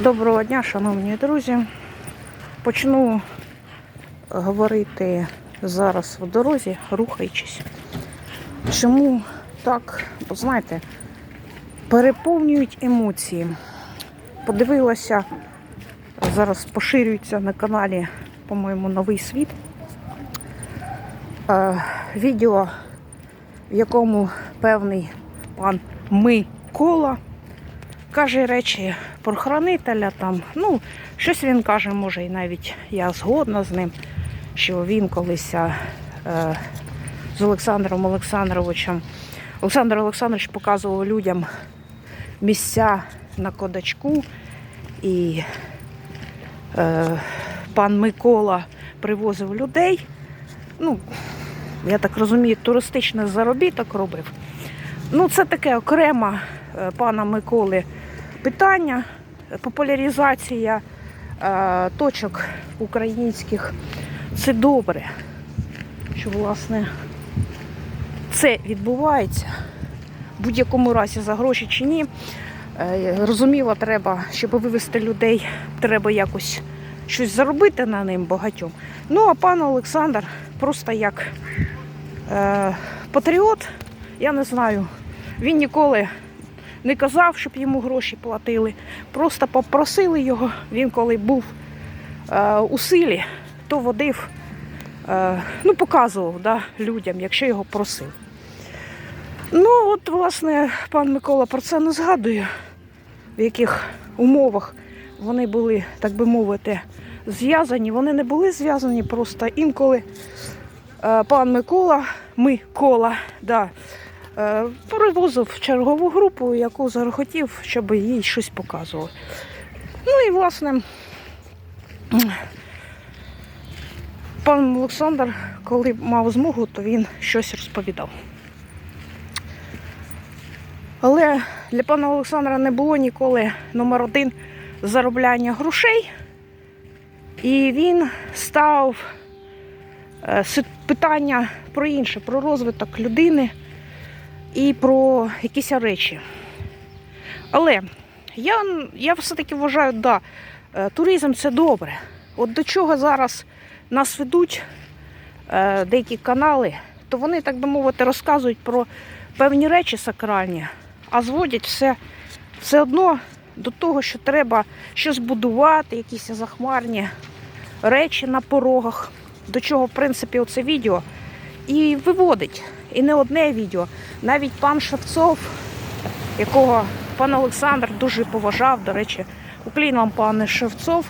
Доброго дня, шановні друзі. Почну говорити зараз в дорозі, рухаючись. Чому так? Знаєте, переповнюють емоції. Подивилася, зараз поширюється на каналі, по-моєму, Новий світ. Е, відео, в якому певний пан Микола каже речі про хранителя там. Ну, щось він каже, може, і навіть я згодна з ним, що він колись е, з Олександром Олександровичем. Олександр Олександрович показував людям місця на кодачку, і е, пан Микола привозив людей. Ну, я так розумію, туристичний заробіток робив. Ну, це таке окрема е, пана Миколи питання, популяризація е, точок українських. Це добре, що власне це відбувається. В будь-якому разі за гроші чи ні. Е, Розуміло, треба, щоб вивезти людей, треба якось щось заробити на ним багатьом. Ну, а пан Олександр просто як е, патріот, я не знаю, він ніколи не казав, щоб йому гроші платили. Просто попросили його. Він коли був е, у силі, то водив, е, ну, показував да, людям, якщо його просив. Ну, от, власне, пан Микола про це не згадує, в яких умовах вони були, так би мовити, зв'язані. Вони не були зв'язані, просто інколи е, пан Микола, Микола, да, перевозив чергову групу, яку захотів, щоб їй щось показували. Ну і власне. Пан Олександр, коли мав змогу, то він щось розповідав. Але для пана Олександра не було ніколи номер один заробляння грошей. І він став е, питання про інше, про розвиток людини і про якісь речі. Але я, я все-таки вважаю, да, е, туризм це добре. От до чого зараз нас ведуть е, деякі канали, то вони, так би мовити, розказують про певні речі сакральні, а зводять все, все одно до того, що треба щось будувати, якісь захмарні речі на порогах, до чого, в принципі, оце відео і виводить. І не одне відео. Навіть пан Шевцов, якого пан Олександр дуже поважав, до речі, уклін вам, пане Шевцов.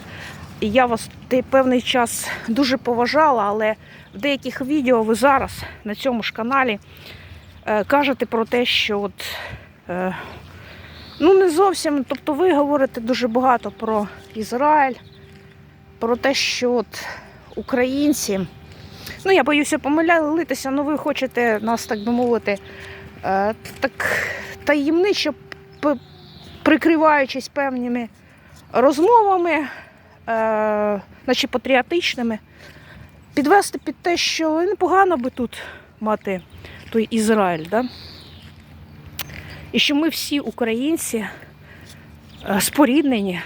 І я вас певний час дуже поважала, але в деяких відео ви зараз на цьому ж каналі е, кажете про те, що от, е, ну не зовсім, тобто ви говорите дуже багато про Ізраїль, про те, що от українці, ну я боюся помилятися, але ви хочете нас, так би мовити, е, так таємничо п- прикриваючись певними розмовами, е, наче патріотичними, підвести під те, що непогано би тут мати той Ізраїль. Да? І що ми всі українці е, споріднені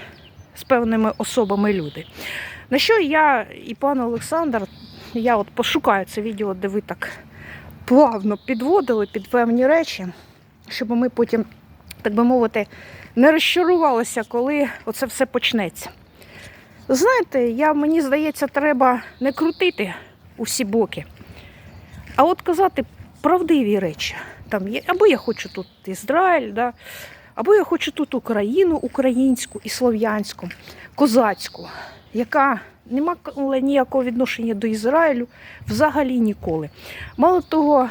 з певними особами люди. На що я і пан Олександр, я от пошукаю це відео, де ви так плавно підводили під певні речі, щоб ми потім, так би мовити, не розчарувалися, коли оце все почнеться. Знаєте, я, мені здається, треба не крутити усі боки, а от казати правдиві речі. Там або я хочу тут Ізраїль, да? або я хочу тут Україну, українську і слов'янську, козацьку, яка не мала ніякого відношення до Ізраїлю взагалі ніколи. Мало того,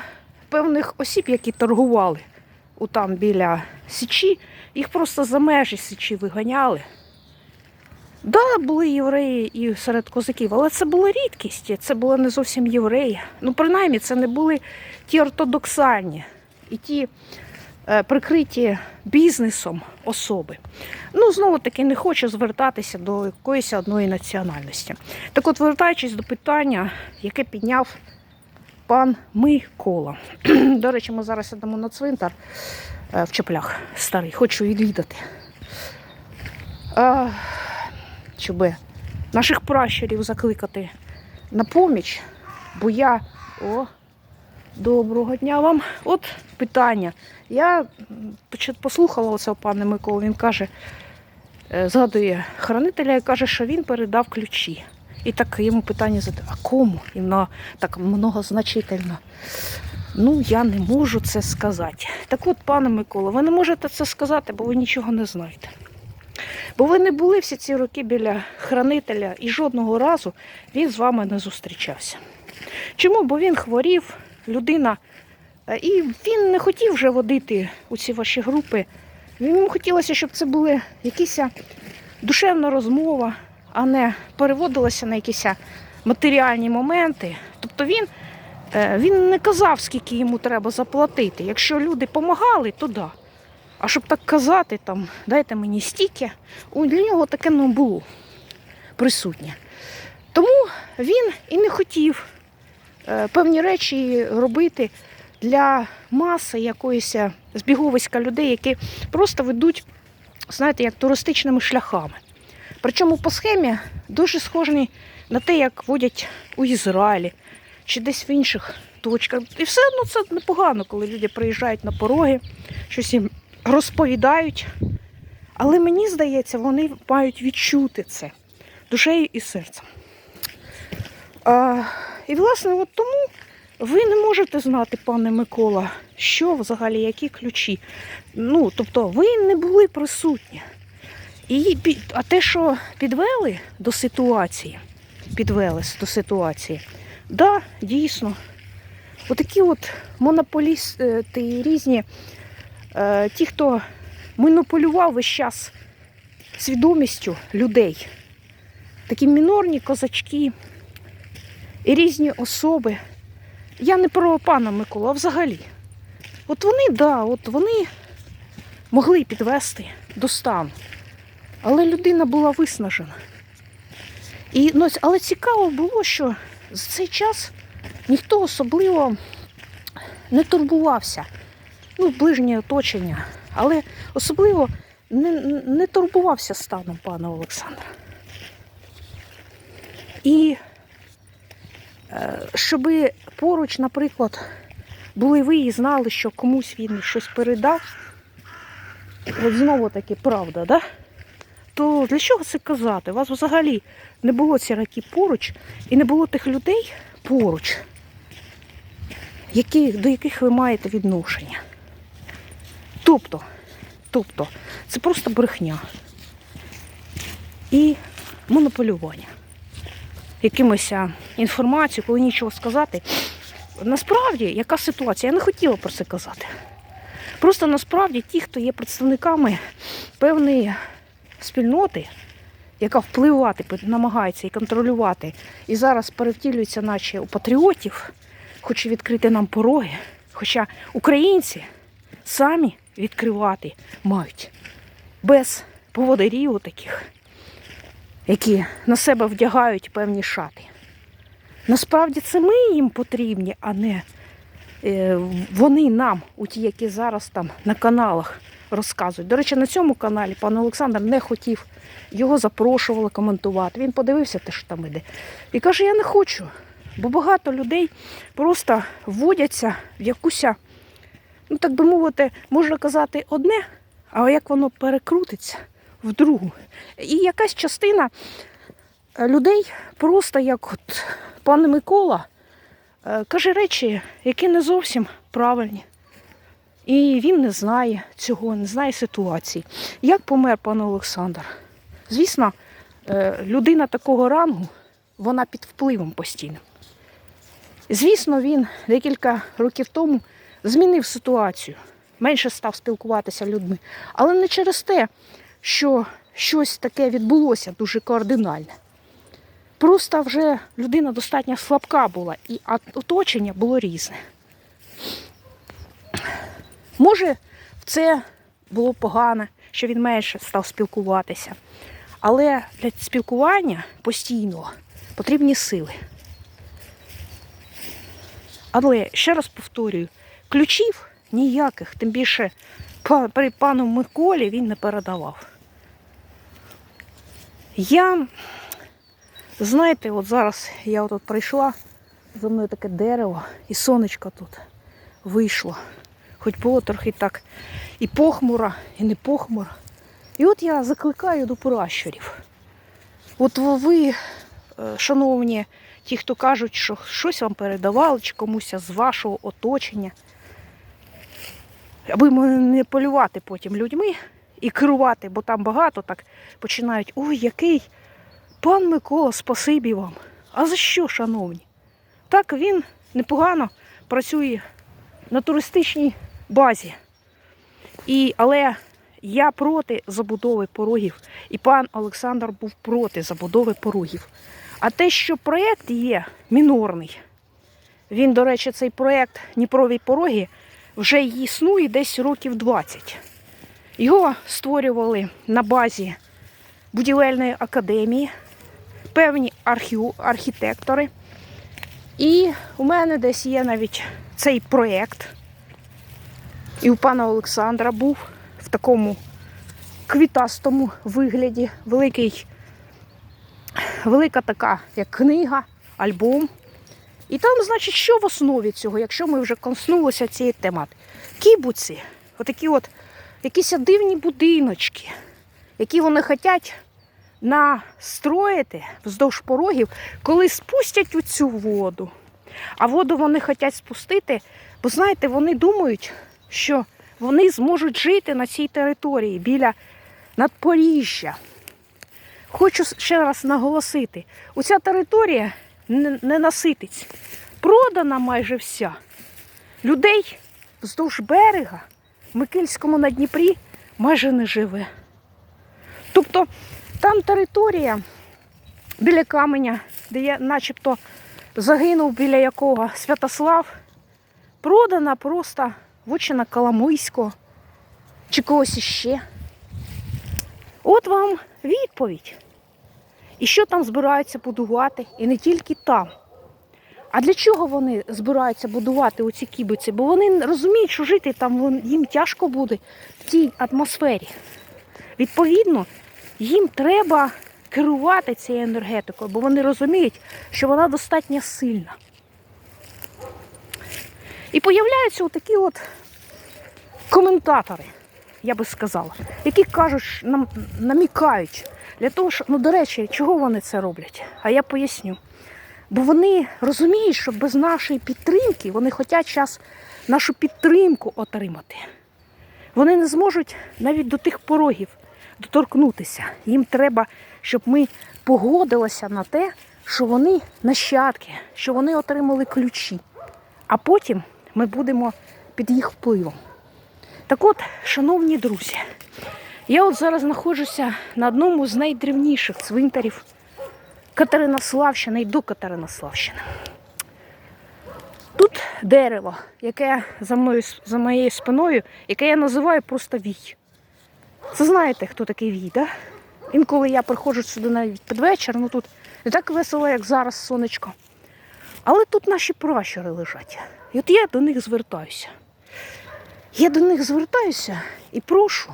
певних осіб, які торгували там біля Січі, їх просто за межі Січі виганяли. Да, були євреї і серед козаків, але це була рідкість, це були не зовсім євреї. Ну, принаймні, це не були ті ортодоксальні і ті прикриті бізнесом особи. Ну, знову таки, не хочу звертатися до якоїсь одної національності. Так от, вертаючись до питання, яке підняв пан Микола. До речі, ми зараз йдемо на цвинтар е, в Чеплях старий, хочу відвідати. а, наших пращурів закликати на поміч, бо я. О, доброго дня вам. От питання. Я послухала оце пана Миколу, він каже, е, згадує хранителя і каже, що він передав ключі. І так йому питання задає, а кому? І воно так многозначительно. Ну, я не можу це сказати. Так от, пане Микола, ви не можете це сказати, бо ви нічого не знаєте. Бо ви не були всі ці роки біля хранителя і жодного разу він з вами не зустрічався. Чому? Бо він хворів, людина, е, і він не хотів вже водити у ці ваші групи. Йому хотілося, щоб це були якісь душевна розмова, а не переводилася на якісь матеріальні моменти. Тобто він, е, він не казав, скільки йому треба заплатити. Якщо люди допомагали, то да. А щоб так казати, там, дайте мені стільки, для нього таке не було присутнє. Тому він і не хотів е, певні речі робити для маси якоїсь е, збіговиська людей, які просто ведуть, знаєте, як туристичними шляхами. Причому по схемі дуже схожий на те, як водять у Ізраїлі чи десь в інших точках. І все одно це непогано, коли люди приїжджають на пороги, щось їм розповідають. Але мені здається, вони мають відчути це душею і серцем. І, власне, от тому ви не можете знати, пане Микола, що взагалі, які ключі. Ну, тобто, ви не були присутні. І, а те, що підвели до ситуації, підвели до ситуації, да, дійсно. Отакі от монополісти різні, е, ті, хто монополював весь час свідомістю людей, такі мінорні козачки різні особи. Я не про пана Миколу, а взагалі. От вони, да, от вони могли підвести до стану. Але людина була виснажена. І, ну, але цікаво було, що за цей час ніхто особливо не турбувався. Ну, ближнє оточення, але особливо не, не турбувався станом пана Олександра. І щоби поруч, наприклад, були ви і знали, що комусь він щось передав, от знову таки правда, да? то для чого це казати? У вас взагалі не було роки поруч і не було тих людей поруч, які, до яких ви маєте відношення. Тобто, тобто, це просто брехня і монополювання якимось інформацією, коли нічого сказати. Насправді, яка ситуація? Я не хотіла про це казати. Просто насправді ті, хто є представниками певної спільноти, яка впливати намагається і контролювати, і зараз перевтілюється, наче у патріотів, хоче відкрити нам пороги. Хоча українці самі відкривати мають без поводирів таких, які на себе вдягають певні шати. Насправді це ми їм потрібні, а не е, вони нам, у ті, які зараз там на каналах розказують. До речі, на цьому каналі пан Олександр не хотів, його запрошували коментувати. Він подивився те, що там іде. І каже, я не хочу. Бо багато людей просто вводяться в якусь, ну так би мовити, можна казати одне, а як воно перекрутиться в другу. І якась частина людей просто як от пан Микола е, каже речі, які не зовсім правильні. І він не знає цього, не знає ситуації. Як помер пан Олександр? Звісно, е, людина такого рангу, вона під впливом постійно. Звісно, він декілька років тому змінив ситуацію, менше став спілкуватися людьми. Але не через те, що щось таке відбулося дуже кардинальне. Просто вже людина достатньо слабка була, і оточення було різне. Може, в це було погано, що він менше став спілкуватися. Але для спілкування постійного потрібні сили. Але ще раз повторюю, ключів ніяких, тим більше при пану Миколі він не передавав. Я, знаєте, от зараз я от прийшла, за мною таке дерево, і сонечко тут вийшло. Хоч було трохи так і похмуро, і не похмуро. І от я закликаю до пращурів. От ви, е, шановні, ті, хто кажуть, що щось вам передавали, чи комусь з вашого оточення, аби не полювати потім людьми і керувати, бо там багато так починають. Ой, який пан Микола, спасибі вам. А за що, шановні? Так він непогано працює на туристичній базі. І, але я проти забудови порогів, і пан Олександр був проти забудови порогів. А те, що проєкт є мінорний, він, до речі, цей проєкт Дніпрові пороги вже існує десь років 20. Його створювали на базі будівельної академії, певні архі- архітектори. І у мене десь є навіть цей проєкт. І у пана Олександра був в такому квітастому вигляді, великий, велика така, як книга, альбом. І там, значить, що в основі цього, якщо ми вже коснулися цієї темати? Кібуці, отакі от якісь дивні будиночки, які вони хочуть настроїти вздовж порогів, коли спустять у цю воду. А воду вони хочуть спустити, бо знаєте, вони думають, що вони зможуть жити на цій території біля надпоріжжя. Хочу ще раз наголосити: оця територія не, насититься. Продана майже вся. Людей вздовж берега в Микильському на Дніпрі майже не живе. Тобто там територія біля каменя, де я начебто загинув, біля якого Святослав, продана просто вочина Коломийського чи когось іще. От вам відповідь. І що там збираються будувати? І не тільки там. А для чого вони збираються будувати оці кібиці? Бо вони розуміють, що жити там їм тяжко буде в цій атмосфері. Відповідно, їм треба керувати цією енергетикою, бо вони розуміють, що вона достатньо сильна. І появляються отакі от коментатори, я би сказала, які кажуть, нам намікають для того, що, ну, до речі, чого вони це роблять? А я поясню. Бо вони розуміють, що без нашої підтримки вони хочуть зараз нашу підтримку отримати. Вони не зможуть навіть до тих порогів доторкнутися. Їм треба, щоб ми погодилися на те, що вони нащадки, що вони отримали ключі. А потім ми будемо під їх впливом. Так от, шановні друзі, я от зараз знаходжуся на одному з найдревніших цвинтарів Катеринославщини і до Катеринославщини. Тут дерево, яке за мною за моєю спиною, яке я називаю просто вій. Це знаєте, хто такий вій, да? Інколи я приходжу сюди навіть під вечір, ну тут не так весело, як зараз сонечко. Але тут наші пращури лежать. І от я до них звертаюся. Я до них звертаюся і прошу,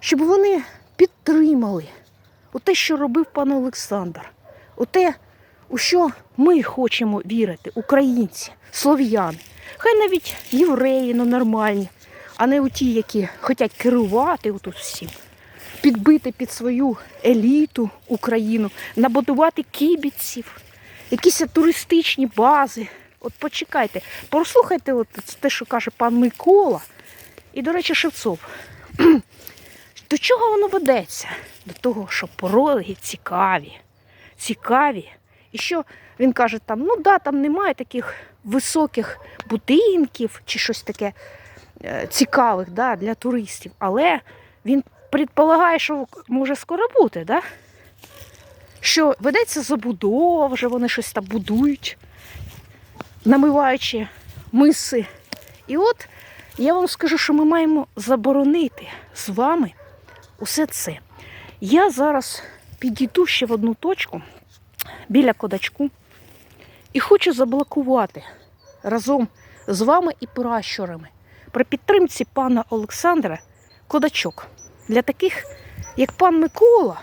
щоб вони підтримали те, що робив пан Олександр, те, у що ми хочемо вірити, українці, слов'яни, хай навіть євреї ну, нормальні, а не у ті, які хочуть керувати отут всім, підбити під свою еліту Україну, набудувати кібіців, якісь туристичні бази. От почекайте, прослухайте от те, що каже пан Микола, і, до речі, Шевцов. До чого воно ведеться? До того, що пороги цікаві. Цікаві. І що він каже, там, ну да, там немає таких високих будинків чи щось таке е, цікавих да, для туристів. Але він предполагає, що може скоро бути, да? що ведеться забудова, вже вони щось там будують, намиваючи миси. І от я вам скажу, що ми маємо заборонити з вами усе це. Я зараз підійду ще в одну точку біля кодачку і хочу заблокувати разом з вами і пращурами при підтримці пана Олександра кодачок. Для таких, як пан Микола,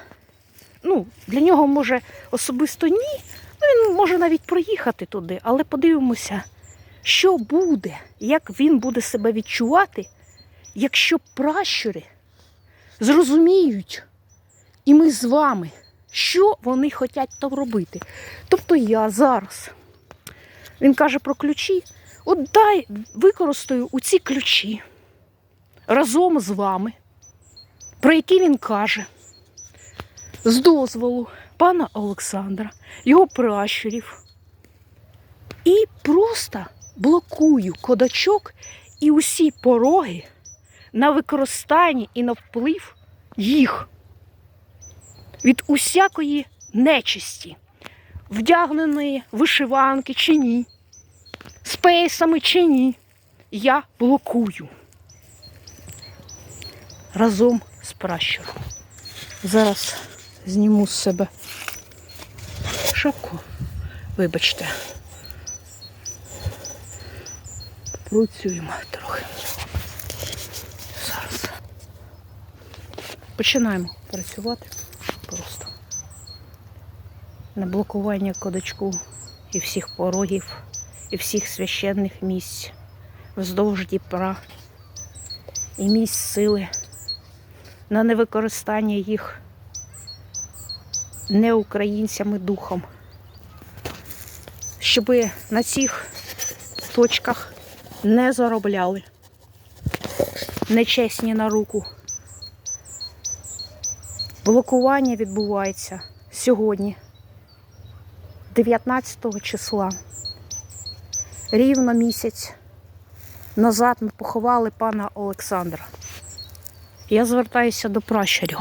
ну, для нього може особисто ні. Ну, він може навіть проїхати туди, але подивимося, що буде, як він буде себе відчувати, якщо пращури зрозуміють, і ми з вами, що вони хочуть там робити. Тобто я зараз. Він каже про ключі. От дай використаю у ці ключі разом з вами, про які він каже, з дозволу пана Олександра, його пращурів. І просто блокую кодачок і усі пороги на використання і на вплив їх від усякої нечисті, вдягненої вишиванки чи ні, з пейсами чи ні, я блокую разом з пращуром. Зараз зніму з себе шапку. Вибачте. Працюємо трохи. Зараз. Починаємо працювати просто. На блокування кодачку і всіх порогів, і всіх священних місць вздовж Дніпра і місць сили на невикористання їх не українцями духом, щоб на цих точках не заробляли нечесні на руку. Блокування відбувається сьогодні, 19 числа. Рівно місяць назад ми поховали пана Олександра. Я звертаюся до пращурів.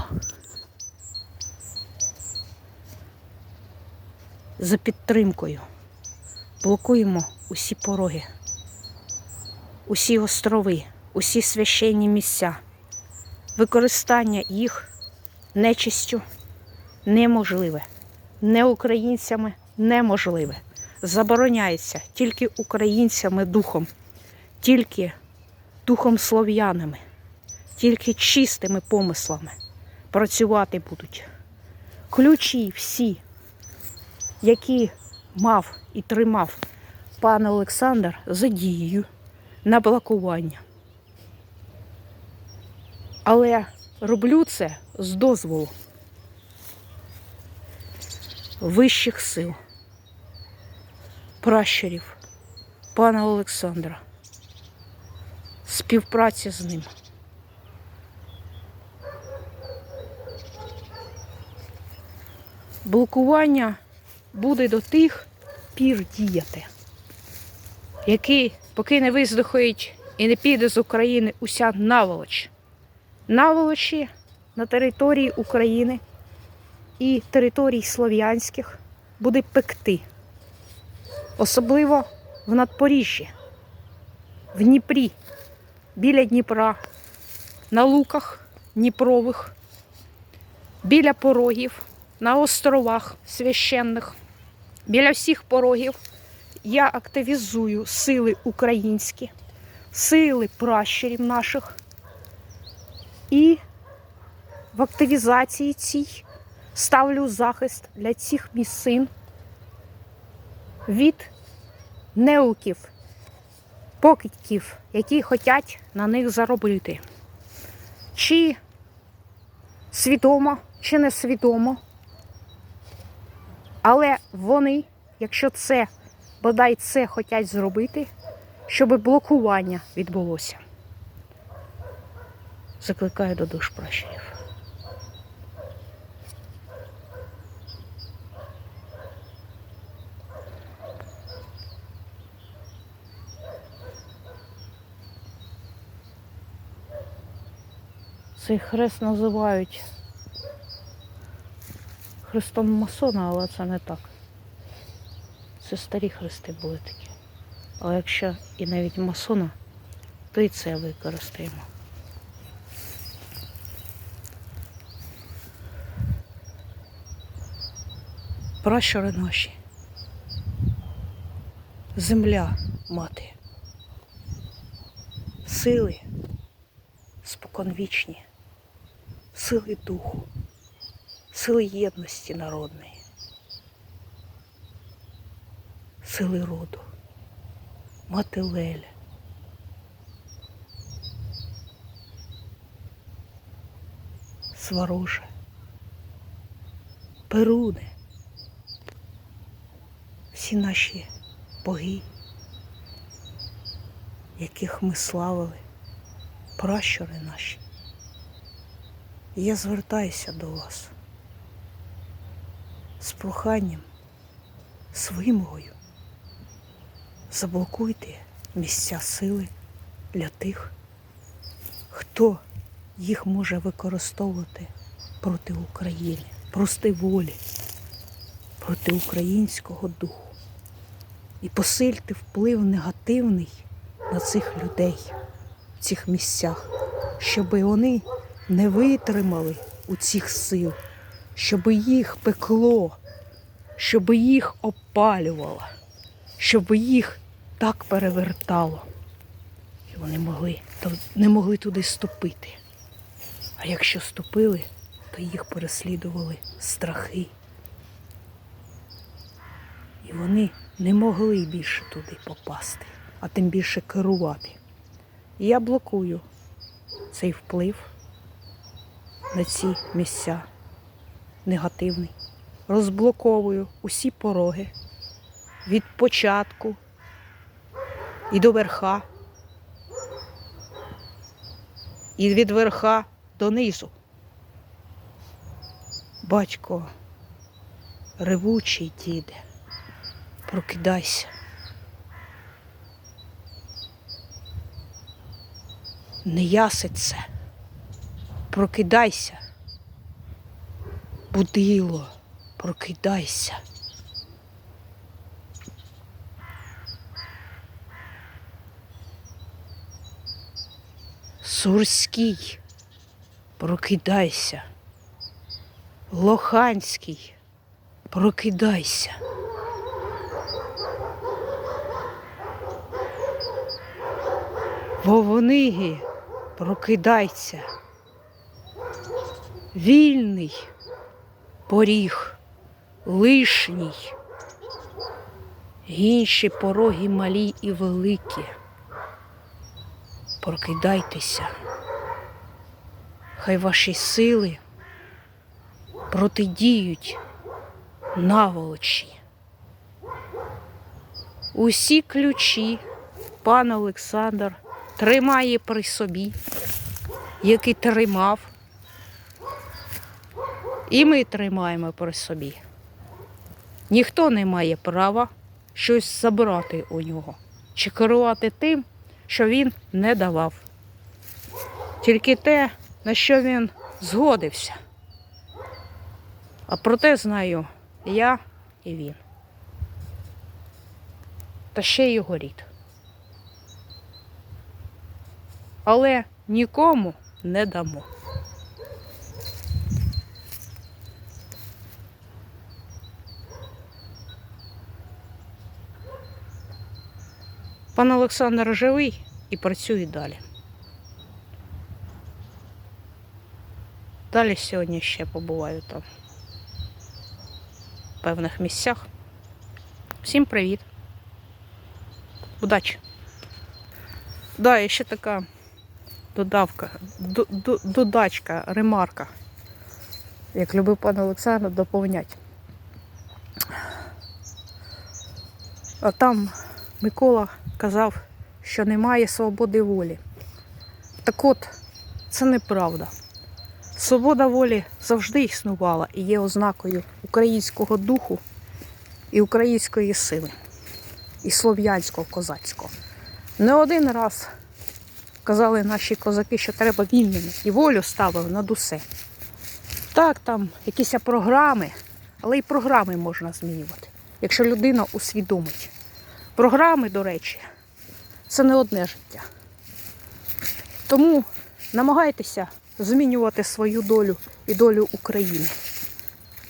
За підтримкою. Блокуємо усі пороги, усі острови, усі священні місця. Використання їх нечистю неможливе. Не українцями неможливе. Забороняється тільки українцями духом, тільки духом слов'янами тільки чистими помислами працювати будуть. Ключі всі, які мав і тримав пан Олександр за дією на блокування. Але роблю це з дозволу вищих сил, пращурів пана Олександра, співпраці з ним. блокування буде до тих пір діяти, який, поки не виздухають і не піде з України уся наволоч. Наволочі на території України і територій слов'янських буде пекти, особливо в Надпоріжжі, в Дніпрі, біля Дніпра, на луках Дніпрових, біля порогів на островах священних, біля всіх порогів я активізую сили українські, сили пращурів наших. І в активізації цій ставлю захист для цих місцин від неуків, покидьків, які хочуть на них заробити. Чи свідомо, чи несвідомо. Але вони, якщо це, бодай це хочуть зробити, щоб блокування відбулося. Закликаю до душ пращурів. Цей хрест називають хрестом масона, але це не так. Це старі хрести були такі. Але якщо і навіть масона, то і це використаємо. Пращури наші. Земля мати. Сили споконвічні, сили духу сили єдності народної, сили роду, мати Леля. Свароже, Перуни, всі наші боги, яких ми славили, пращури наші. Я звертаюся до вас з проханням з вимогою. Заблокуйте місця сили для тих, хто їх може використовувати проти України, проти волі, проти українського духу. І посильте вплив негативний на цих людей в цих місцях, щоб вони не витримали у цих сил, щоб їх пекло, щоб їх опалювало, щоб їх так перевертало. І вони могли, не могли туди ступити. А якщо ступили, то їх переслідували страхи. І вони не могли більше туди попасти, а тим більше керувати. І я блокую цей вплив на ці місця негативний. Розблоковую усі пороги від початку і до верха, і від верха до низу. Батько, ревучий діде, прокидайся. Не яситься, прокидайся. Будило, прокидайся. Сурський, прокидайся. Лоханський, прокидайся. Вовниги, прокидайся. Вільний поріг, лишній. Інші пороги малі і великі. Прокидайтеся. Хай ваші сили протидіють наволочі. Усі ключі пан Олександр тримає при собі, який тримав. І ми тримаємо при собі. Ніхто не має права щось забрати у нього чи керувати тим, що він не давав. Тільки те, на що він згодився. А проте знаю я і він. Та ще й його рід. Але нікому не дамо. Пан Олександр живий і працює далі. Далі сьогодні ще побуваю там в певних місцях. Всім привіт. Удачі! Да, і ще така додавка, додачка, ремарка. Як любив пан Олександр, доповнять. А там Микола казав, що немає свободи волі. Так от, це неправда. Свобода волі завжди існувала і є ознакою українського духу і української сили, і слов'янського козацького. Не один раз казали наші козаки, що треба вільними і волю ставили над усе. Так, там якісь програми, але і програми можна змінювати, якщо людина усвідомить. Програми, до речі, це не одне життя. Тому намагайтеся змінювати свою долю і долю України.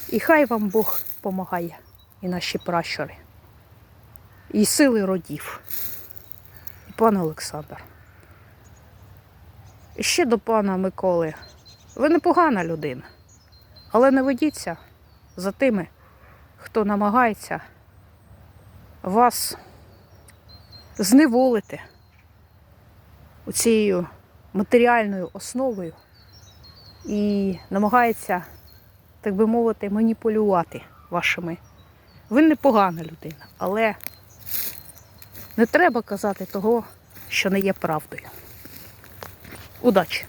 І хай вам Бог помагає, і наші пращури, і сили родів, і пан Олександр. І ще до пана Миколи. Ви непогана людина. Але не ведіться за тими, хто намагається вас зневолити цією матеріальною основою і намагається, так би мовити, маніпулювати вашими. Ви непогана людина, але не треба казати того, що не є правдою. Удачі!